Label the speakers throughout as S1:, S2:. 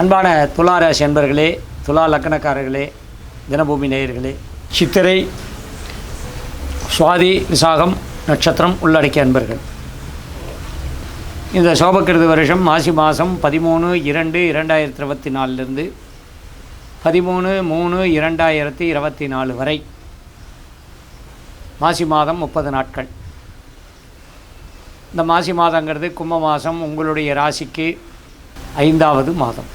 S1: அன்பான துளாராசி அன்பர்களே துலா லக்கணக்காரர்களே தினபூமி நேயர்களே சித்திரை சுவாதி விசாகம் நட்சத்திரம் உள்ளடக்கிய அன்பர்கள். இந்த சோபக்கிருது வருஷம் மாசி மாதம் பதிமூணு இரண்டு இரண்டாயிரத்தி இருபத்தி நாலுலேருந்து பதிமூணு மூணு இரண்டாயிரத்தி இருபத்தி நாலு வரை மாசி மாதம் முப்பது நாட்கள். இந்த மாசி மாதங்கிறது கும்ப மாதம் உங்களுடைய ராசிக்கு ஐந்தாவது மாதம்.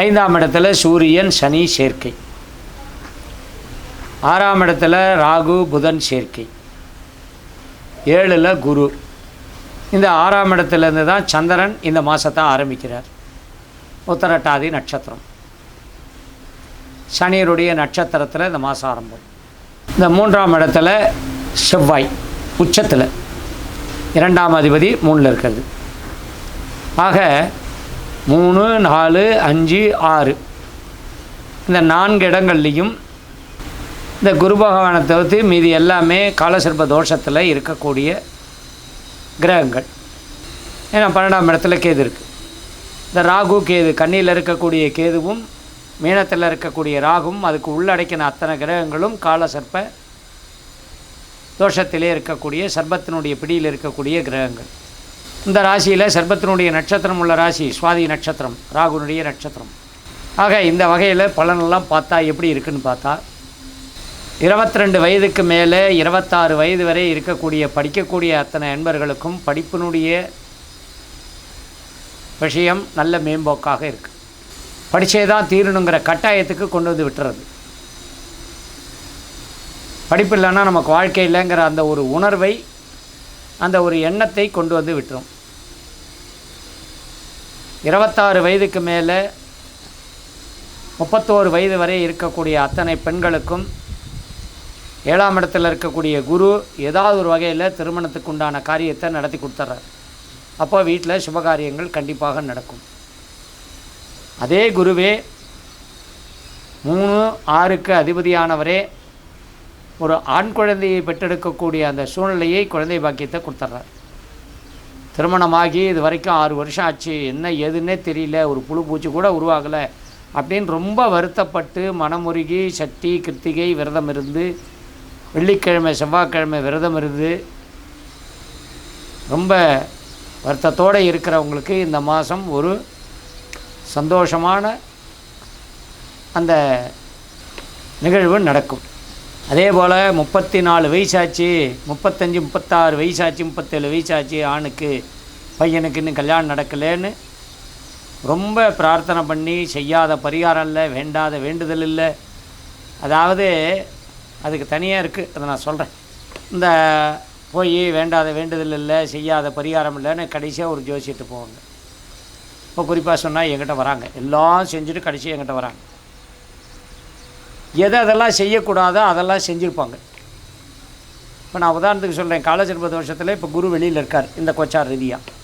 S1: ஐந்தாம் இடத்துல சூரியன் சனி சேர்க்கை. ஆறாம் இடத்துல ராகு புதன் சேர்க்கை. ஏழில் குரு. இந்த ஆறாம் இடத்துலேருந்து தான் சந்திரன் இந்த மாதத்தை ஆரம்பிக்கிறார். உத்தரட்டாதி நட்சத்திரம். சனியருடைய நட்சத்திரத்தில் இந்த மாதம் ஆரம்பம். இந்த மூன்றாம் இடத்துல செவ்வாய் உச்சத்தில். இரண்டாம் அதிபதி மூணில் இருக்கிறது. ஆக மூணு நாலு அஞ்சு ஆறு. இந்த நான்கு இடங்கள்லையும் இந்த குரு பகவானை தவிர்த்து மீதி எல்லாமே காலசர்ப தோஷத்தில் இருக்கக்கூடிய கிரகங்கள். ஏன்னா பன்னெண்டாம் இடத்துல கேது இருக்குது இந்த ராகு கேது கண்ணியில் இருக்கக்கூடிய கேதுவும் மீனத்தில் இருக்கக்கூடிய ராகும் அதுக்கு உள்ளடக்கின அத்தனை கிரகங்களும் காலசர்ப்ப தோஷத்திலே இருக்கக்கூடிய சர்பத்தினுடைய பிடியில் இருக்கக்கூடிய கிரகங்கள். இந்த ராசியில் சர்பத்தினுடைய நட்சத்திரம் உள்ள ராசி சுவாதி நட்சத்திரம் ராகுனுடைய நட்சத்திரம். ஆக இந்த வகையில் பலனெல்லாம் பார்த்தா எப்படி இருக்குன்னு பார்த்தா இருபத்தி ரெண்டு வயதுக்கு மேலே இருபத்தாறு வயது வரை இருக்கக்கூடிய படிக்கக்கூடிய அத்தனை நண்பர்களுக்கும் படிப்பினுடைய விஷயம் நல்ல மேம்போக்காக இருக்குது படித்தே தான் தீரணுங்கிற கட்டாயத்துக்கு கொண்டு வந்து விட்டுறது. படிப்பு இல்லைன்னா நமக்கு வாழ்க்கை இல்லைங்கிற அந்த ஒரு உணர்வை அந்த ஒரு எண்ணத்தை கொண்டு வந்து விட்டுரும். இருபத்தாறு வயதுக்கு மேலே முப்பத்தோரு வயது வரை இருக்கக்கூடிய அத்தனை பெண்களுக்கும் ஏழாம் இடத்தில் இருக்கக்கூடிய குரு ஏதாவது ஒரு வகையில் திருமணத்துக்கு உண்டான காரியத்தை நடத்தி கொடுத்துட்றார் அப்போ வீட்டில் சுபகாரியங்கள் கண்டிப்பாக நடக்கும். அதே குருவே மூணு ஆறுக்கு அதிபதியானவரே ஒரு ஆண் குழந்தையை பெற்றெடுக்கக்கூடிய அந்த சூழ்நிலையை குழந்தை பாக்கியத்தை கொடுத்துட்றார். திருமணமாகி இது வரைக்கும் ஆறு வருஷம் ஆச்சு. என்ன ஏதுன்னே தெரியல. ஒரு புழு பூச்சி கூட உருவாகலை. அப்படின்னு ரொம்ப வருத்தப்பட்டு மனமுருகி சக்தி கிருத்திகை விரதம் இருந்து வெள்ளிக்கிழமை செவ்வாய்க்கிழமை விரதம் இருந்து ரொம்ப வருத்தத்தோடு இருக்கிறவங்களுக்கு இந்த மாதம் ஒரு சந்தோஷமான அந்த நிகழ்வு நடக்கும். அதே போல் முப்பத்தி நாலு வயசாச்சு முப்பத்தஞ்சு முப்பத்தாறு வயசாச்சு முப்பத்தேழு வயசாச்சு ஆணுக்கு பையனுக்கு இன்னும் கல்யாணம் நடக்கலைன்னு ரொம்ப பிரார்த்தனை பண்ணி செய்யாத பரிகாரம் இல்லை வேண்டாத வேண்டுதல் இல்லை. அதாவது அதுக்கு தனியாக இருக்குது அதை நான் சொல்கிறேன் இந்த போய் வேண்டாத வேண்டுதல் இல்லை செய்யாத பரிகாரம் இல்லைன்னு கடைசியாக ஒரு ஜோசியத்து போவாங்க. இப்போ குறிப்பாக சொன்னால் என்கிட்ட வராங்க. எல்லாம் செஞ்சுட்டு கடைசியாக என்கிட்ட வராங்க. எதை அதெல்லாம் செய்யக்கூடாதோ அதெல்லாம் செஞ்சுருப்பாங்க. இப்போ நான் உதாரணத்துக்கு சொல்கிறேன் காலசர்ப தோஷத்தில் இப்போ குரு வெளியில் இருக்கார் இந்த கொச்சார் ரீதியாக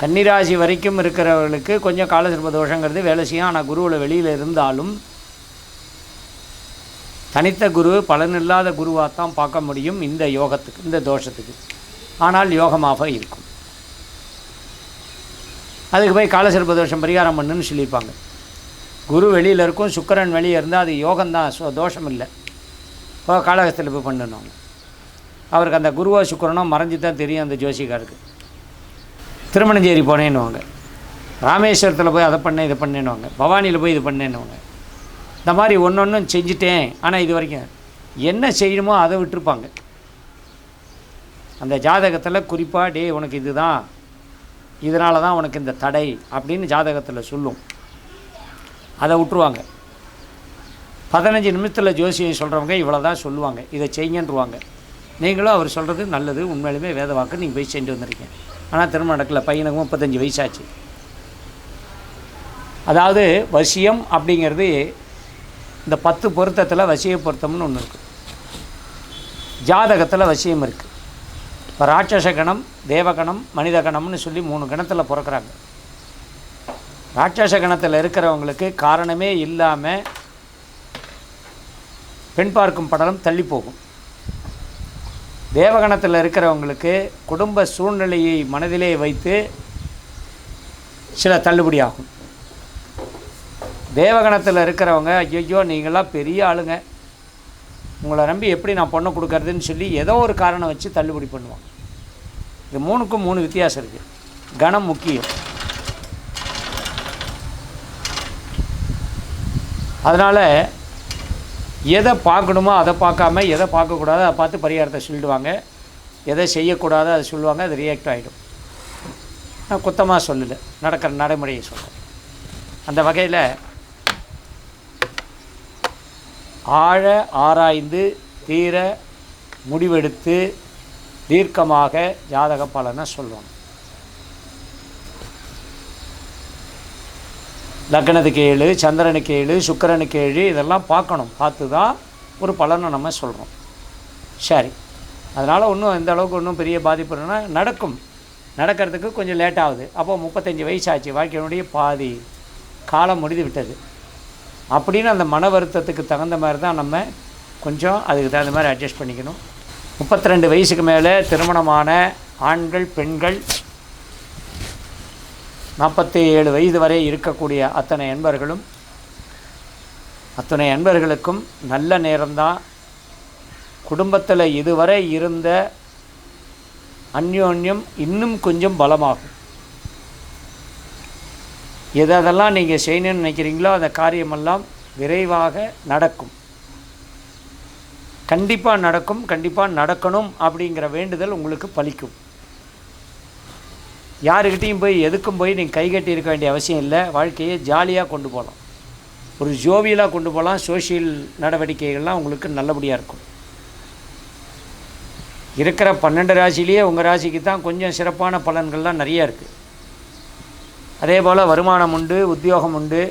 S1: கன்னிராசி வரைக்கும் இருக்கிறவர்களுக்கு கொஞ்சம் காலசர்ப தோஷங்கிறது வேலை செய்யும். ஆனால் குருவில் வெளியில் இருந்தாலும் தனித்த குரு பலனில்லாத குருவாக தான் பார்க்க முடியும் இந்த யோகத்துக்கு இந்த தோஷத்துக்கு. ஆனால் யோகமாக இருக்கும். அதுக்கு போய் காலசர்ப தோஷம் பரிகாரம் பண்ணுன்னு சொல்லியிருப்பாங்க. குரு வெளியில் இருக்கும் சுக்கரன் வெளியே இருந்தால் அது யோகம்தான் ஸோ தோஷம் இல்லை இப்போ காலகஸ்தில் போய் பண்ணணும். அவருக்கு அந்த குருவோ சுக்கரனோ மறைஞ்சு தான் தெரியும் அந்த ஜோசிகாருக்கு. திருமணஞ்சேரி போனேன்னுவாங்க. ராமேஸ்வரத்தில் போய் அதை பண்ணேன் இதை பண்ணேன்னுவாங்க. பவானியில் போய் இது பண்ணேன்னுவாங்க. இந்த மாதிரி ஒன்று ஒன்றும் செஞ்சுட்டேன். ஆனால் இது வரைக்கும் என்ன செய்யணுமோ அதை விட்டுருப்பாங்க. அந்த ஜாதகத்தில் குறிப்பாக டே உனக்கு இதுதான். இதனால தான் உனக்கு இந்த தடை அப்படின்னு ஜாதகத்தில் சொல்லும். அதை விட்டுருவாங்க. பதினஞ்சு நிமிஷத்தில் ஜோசியம் சொல்கிறவங்க இவ்வளோ தான் சொல்லுவாங்க. இதை செய்யுங்கன்றுவாங்க. நீங்களும் அவர் சொல்கிறது நல்லது உண்மையிலுமே வேத வாக்கு நீங்கள் போய் செஞ்சு வந்திருக்கீங்க. ஆனால் திரும்ப நடக்கல பையனுக்கு முப்பத்தஞ்சு வயசாச்சு. அதாவது வசியம் அப்படிங்கிறது இந்த பத்து பொருத்தத்தில் வசிய பொருத்தம்னு ஒன்று இருக்குது ஜாதகத்தில் வசியம் இருக்குது இப்போ ராட்சச கணம் தேவகணம் மனித கணம்னு சொல்லி மூணு கணத்தில் பிறக்கிறாங்க. ராட்சச கணத்தில் இருக்கிறவங்களுக்கு காரணமே இல்லாமல் பெண் பார்க்கும் படலம் தள்ளி போகும். தேவகணத்தில் இருக்கிறவங்களுக்கு குடும்ப சூழ்நிலையை மனதிலே வைத்து சில தள்ளுபடி ஆகும். தேவகணத்தில் இருக்கிறவங்க ஐயோ நீங்களாம் பெரிய ஆளுங்க. உங்களை நம்பி எப்படி நான் பொண்ணை கொடுக்கறதுன்னு சொல்லி ஏதோ ஒரு காரணம் வச்சு தள்ளுபடி பண்ணுவான் இது மூணுக்கும் மூணு வித்தியாசம் இருக்குது கணம் முக்கியம். அதனால் எதை பார்க்கணுமோ அதை பார்க்காம எதை பார்க்கக்கூடாதோ அதை பார்த்து பரிகாரத்தை சொல்லிடுவாங்க. எதை செய்யக்கூடாதோ அதை சொல்லுவாங்க அது ரியாக்ட் ஆகிடும் நான் குத்தமாக சொல்லலை. நடக்கிற நடைமுறையை சொல்கிறேன் அந்த வகையில் ஆழ ஆராய்ந்து தீர முடிவெடுத்து தீர்க்கமாக ஜாதக பலனை சொல்லுவாங்க. லக்னத்துக்கு ஏழு சந்திரனுக்கு ஏழு சுக்கரனுக்கு ஏழு இதெல்லாம் பார்க்கணும். பார்த்து தான் ஒரு பலனை நம்ம சொல்கிறோம் சரி. அதனால் ஒன்றும் இந்த அளவுக்கு ஒன்றும் பெரிய பாதிப்பு இல்லைன்னா நடக்கும். நடக்கிறதுக்கு கொஞ்சம் லேட் ஆகுது. அப்போ முப்பத்தஞ்சு வயசாச்சு. வாழ்க்கையினுடைய பாதி காலம் முடிந்து விட்டது. அப்படின்னு அந்த மன வருத்தத்துக்கு தகுந்த மாதிரி தான் நம்ம கொஞ்சம் அதுக்கு தகுந்த மாதிரி அட்ஜஸ்ட் பண்ணிக்கணும். முப்பத்தி ரெண்டு வயசுக்கு மேலே திருமணமான ஆண்கள் பெண்கள் நாற்பத்தி ஏழு வயது வரை இருக்கக்கூடிய அத்தனை அன்பர்களும் அத்தனை அன்பர்களுக்கும் நல்ல நேரம்தான் குடும்பத்தில் இதுவரை இருந்த அந்யோன்யம் இன்னும் கொஞ்சம் பலமாகும். எதெல்லாம் நீங்கள் செய்யணும்னு நினைக்கிறீங்களோ அந்த காரியமெல்லாம் விரைவாக நடக்கும். கண்டிப்பாக நடக்கும் கண்டிப்பாக நடக்கணும் அப்படிங்கிற வேண்டுதல் உங்களுக்கு பலிக்கும். யாருக்கிட்டேயும் போய் எதுக்கும் போய் நீங்கள் கை கட்டி இருக்க வேண்டிய அவசியம் இல்லை. வாழ்க்கையை ஜாலியாக கொண்டு போகலாம் ஒரு ஜோவியலாக கொண்டு போகலாம் சோஷியல் நடவடிக்கைகள்லாம் உங்களுக்கு நல்லபடியாக இருக்கும். இருக்கிற பன்னெண்டு ராசிலேயே உங்கள் ராசிக்கு தான் கொஞ்சம் சிறப்பான பலன்கள்லாம் நிறைய இருக்குது அதே போல் வருமானம் உண்டு உத்தியோகம் உண்டு.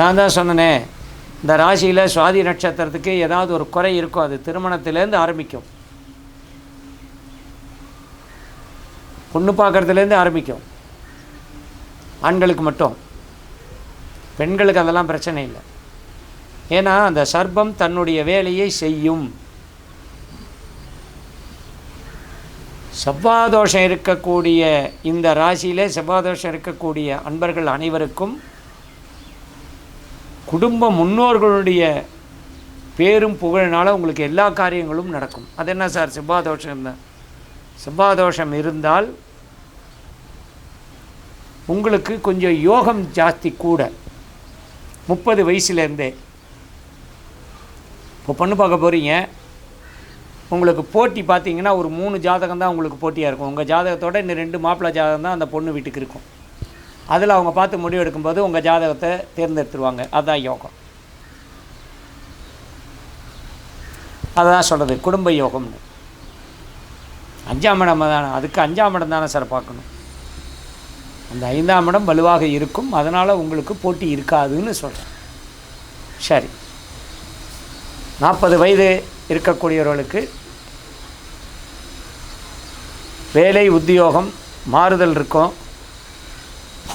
S1: நான் தான் சொன்னேனே இந்த ராசியில் சுவாதி நட்சத்திரத்துக்கு ஏதாவது ஒரு குறை இருக்கும் அது திருமணத்திலேருந்து ஆரம்பிக்கும். பொண்ணு பார்க்குறதுலேருந்து ஆரம்பிக்கும். ஆண்களுக்கு மட்டும். பெண்களுக்கு அதெல்லாம் பிரச்சனை இல்லை. ஏன்னா அந்த சர்ப்பம் தன்னுடைய வேலையை செய்யும். செவ்வாதோஷம் இருக்கக்கூடிய இந்த ராசியிலே செவ்வாதோஷம் இருக்கக்கூடிய அன்பர்கள் அனைவருக்கும் குடும்ப முன்னோர்களுடைய பேரும் புகழினால உங்களுக்கு எல்லா காரியங்களும் நடக்கும். அது என்ன சார்? செவ்வாதோஷம் இருந்தால் செவ்வாதோஷம் இருந்தால் உங்களுக்கு கொஞ்சம் யோகம் ஜாஸ்தி கூட. முப்பது வயசுலேருந்தே. இப்போ பொண்ணு பார்க்க போகிறீங்க உங்களுக்கு போட்டி பார்த்தீங்கன்னா ஒரு மூணு ஜாதகம் தான் உங்களுக்கு போட்டியாக இருக்கும். உங்கள் ஜாதகத்தோட இன்னும் ரெண்டு மாப்பிள்ளை ஜாதகம் தான் அந்த பொண்ணு வீட்டுக்கு இருக்கும். அதில் அவங்க பார்த்து முடிவு எடுக்கும்போது உங்கள் ஜாதகத்தை தேர்ந்தெடுத்துருவாங்க. அதுதான் யோகம். அதுதான் சொல்கிறது குடும்ப யோகம்னு. அஞ்சாம் இடம் தானே அதுக்கு அஞ்சாம் இடம் தானே சார் பார்க்கணும். அந்த ஐந்தாம் இடம் வலுவாக இருக்கும். அதனால் உங்களுக்கு போட்டி இருக்காதுன்னு சொல்கிறேன் சரி. நாற்பது வயது இருக்கக்கூடியவர்களுக்கு வேலை உத்தியோகம் மாறுதல் இருக்கும்.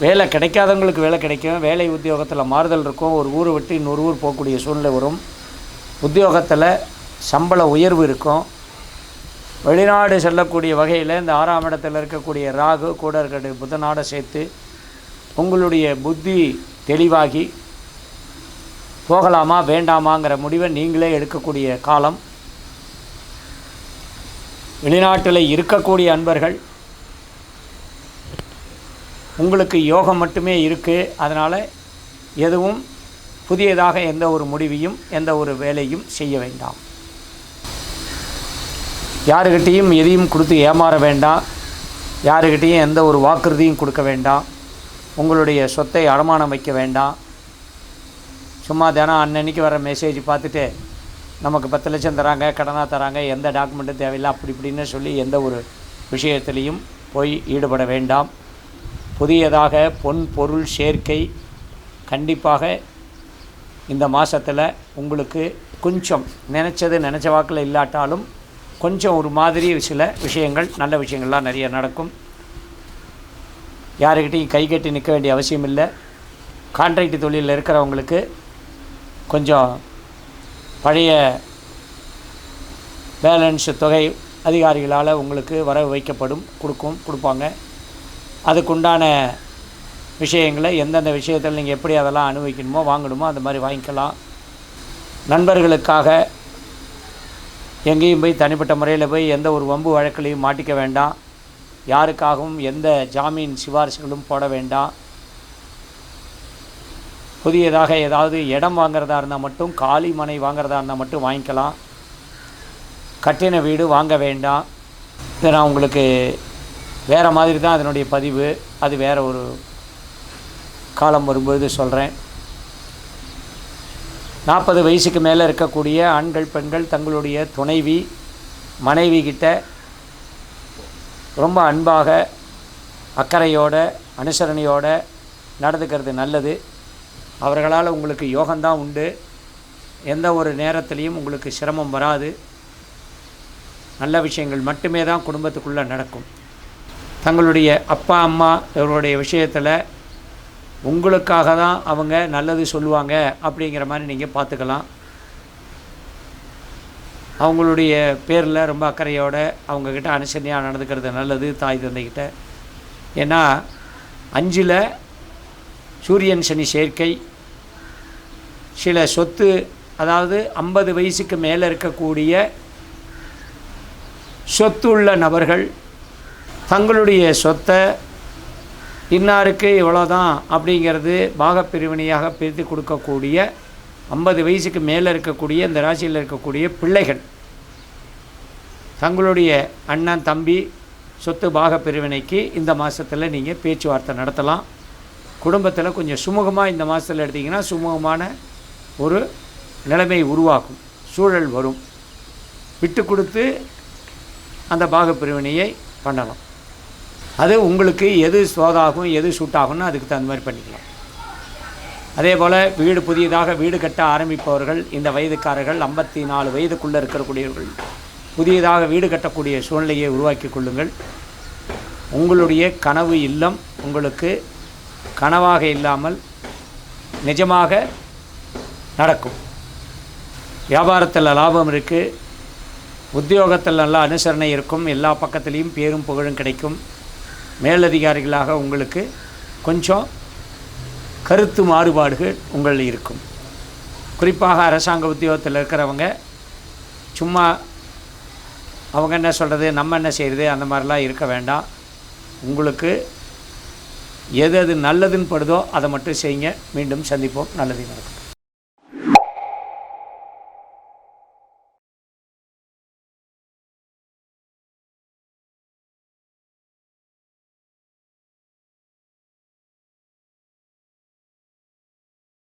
S1: வேலை கிடைக்காதவங்களுக்கு வேலை கிடைக்கும். வேலை உத்தியோகத்தில் மாறுதல் இருக்கும். ஒரு ஊரை விட்டு இன்னொரு ஊர் போகக்கூடிய சூழ்நிலை வரும். உத்தியோகத்தில் சம்பள உயர்வு இருக்கும். வெளிநாடு செல்லக்கூடிய வகையில் இந்த ஆறாம் இடத்தில் இருக்கக்கூடிய ராகு கூட இருக்கக்கூடிய புதனோட சேர்த்து உங்களுடைய புத்தி தெளிவாகி போகலாமா வேண்டாமாங்கிற முடிவை நீங்களே எடுக்கக்கூடிய காலம். வெளிநாட்டில் இருக்கக்கூடிய அன்பர்கள் உங்களுக்கு யோகம் மட்டுமே இருக்குது அதனால் எதுவும் புதியதாக எந்த ஒரு முடிவையும் எந்த ஒரு வேலையும் செய்ய வேண்டாம். யாருக்கிட்டேயும் எதையும் கொடுத்து ஏமாற வேண்டாம். யாருக்கிட்டேயும் எந்த ஒரு வாக்குறுதியும் கொடுக்க வேண்டாம். உங்களுடைய சொத்தை அடமானம் வைக்க வேண்டாம். சும்மா தினம் அன்னன்னைக்கு வர மெசேஜ் பார்த்துட்டு நமக்கு பத்து லட்சம் தராங்க கடனாக தராங்க எந்த டாக்குமெண்ட்டும் தேவையில்லை அப்படி இப்படின்னு சொல்லி எந்த ஒரு விஷயத்திலையும் போய் ஈடுபட வேண்டாம். புதியதாக பொன் பொருள் சேர்க்கை கண்டிப்பாக இந்த மாதத்தில் உங்களுக்கு கொஞ்சம் நினச்சது நினச்ச வாக்கில் இல்லாட்டாலும் கொஞ்சம் ஒரு மாதிரி சில விஷயங்கள் நல்ல விஷயங்கள்லாம் நிறைய நடக்கும். யாருக்கிட்டையும் கை கட்டி நிற்க வேண்டிய அவசியம் இல்லை. கான்ட்ராக்ட் தொழிலில் இருக்கிறவங்களுக்கு கொஞ்சம் பழைய பேலன்ஸ் தொகை அதிகாரிகளால் உங்களுக்கு வரவு வைக்கப்படும் கொடுக்கும் கொடுப்பாங்க. அதுக்குண்டான விஷயங்களை எந்தெந்த விஷயத்தில் நீங்கள் எப்படி அதெல்லாம் அனுபவிக்கணுமோ வாங்கணுமோ அந்த மாதிரி வாங்கிக்கலாம். நண்பர்களுக்காக எங்கேயும் போய் தனிப்பட்ட முறையில் போய் எந்த ஒரு வம்பு வழக்கிலையும் மாட்டிக்க வேண்டாம். யாருக்காகவும் எந்த ஜாமீன் சிபாரிசுகளும் போட வேண்டாம். புதியதாக ஏதாவது இடம் வாங்குறதா இருந்தால் மட்டும் காலி மனை வாங்குறதா இருந்தால் மட்டும் வாங்கிக்கலாம். கட்டின வீடு வாங்க வேண்டாம். இதை நான் உங்களுக்கு வேறு மாதிரி தான் அதனுடைய பதிவு. அது வேறு ஒரு காலம் வரும்பொழுது சொல்கிறேன் நாற்பது வயசுக்கு மேலே இருக்கக்கூடிய ஆண்கள் பெண்கள் தங்களுடைய துணைவி மனைவி கிட்ட ரொம்ப அன்பாக அக்கறையோட அனுசரணையோட நடந்துக்கிறது நல்லது. அவர்களால் உங்களுக்கு யோகம்தான் உண்டு. எந்த ஒரு நேரத்துலையும் உங்களுக்கு சிரமம் வராது. நல்ல விஷயங்கள் மட்டுமே தான் குடும்பத்துக்குள்ளே நடக்கும். தங்களுடைய அப்பா அம்மா இவருடைய விஷயத்தில் உங்களுக்காக தான் அவங்க நல்லது சொல்லுவாங்க அப்படிங்கிற மாதிரி நீங்கள் பார்த்துக்கலாம். அவங்களுடைய பேரில் ரொம்ப அக்கறையோடு அவங்கக்கிட்ட அனுசரணையாக நடந்துக்கிறது நல்லது தாய் தந்தைக்கிட்ட ஏன்னா அஞ்சில் சூரியன் சனி சேர்க்கை. சில சொத்து அதாவது ஐம்பது வயசுக்கு மேலே இருக்கக்கூடிய சொத்து உள்ள நபர்கள் தங்களுடைய சொத்தை இன்னாருக்கு இவ்வளோதான் அப்படிங்கிறது பாகப்பிரிவினையாக பிரித்து கொடுக்கக்கூடிய ஐம்பது வயசுக்கு மேலே இருக்கக்கூடிய இந்த ராசியில் இருக்கக்கூடிய பிள்ளைகள். தங்களுடைய அண்ணன் தம்பி சொத்து பாகப்பிரிவினைக்கு இந்த மாதத்தில் நீங்கள் பேச்சுவார்த்தை நடத்தலாம். குடும்பத்தில் கொஞ்சம் சுமூகமாக இந்த மாதத்தில் எடுத்திங்கன்னா சுமூகமான ஒரு நிலைமை உருவாகும். சூழல் வரும். விட்டு கொடுத்து அந்த பாகப்பிரிவினையை பண்ணலாம். அது உங்களுக்கு எது சோதாகும் எது சூட்டாகும்னு அதுக்கு தகுந்த மாதிரி பண்ணிக்கலாம். அதே போல் வீடு புதியதாக வீடு கட்ட ஆரம்பிப்பவர்கள் இந்த வயதுக்காரர்கள் ஐம்பத்தி நாலு வயதுக்குள்ளே இருக்கக்கூடியவர்கள் புதியதாக வீடு கட்டக்கூடிய சூழ்நிலையை உருவாக்கி கொள்ளுங்கள். உங்களுடைய கனவு இல்லம் உங்களுக்கு கனவாக இல்லாமல் நிஜமாக நடக்கும். வியாபாரத்தில் லாபம் இருக்குது உத்தியோகத்தில் நல்லா அனுசரணை இருக்கும் எல்லா பக்கத்துலேயும் பேரும் புகழும் கிடைக்கும். மேலதிகாரிகளாக உங்களுக்கு கொஞ்சம் கருத்து மாறுபாடுகள் உங்களில் இருக்கும். குறிப்பாக அரசாங்க உத்தியோகத்தில் இருக்கிறவங்க சும்மா அவங்க என்ன சொல்கிறது நம்ம என்ன செய்கிறது அந்த மாதிரிலாம் இருக்க வேண்டாம். உங்களுக்கு எது எது நல்லதுன்னு படுதோ அதை மட்டும் செய்யுங்க. மீண்டும் சந்திப்போம். நல்லது நடக்கும்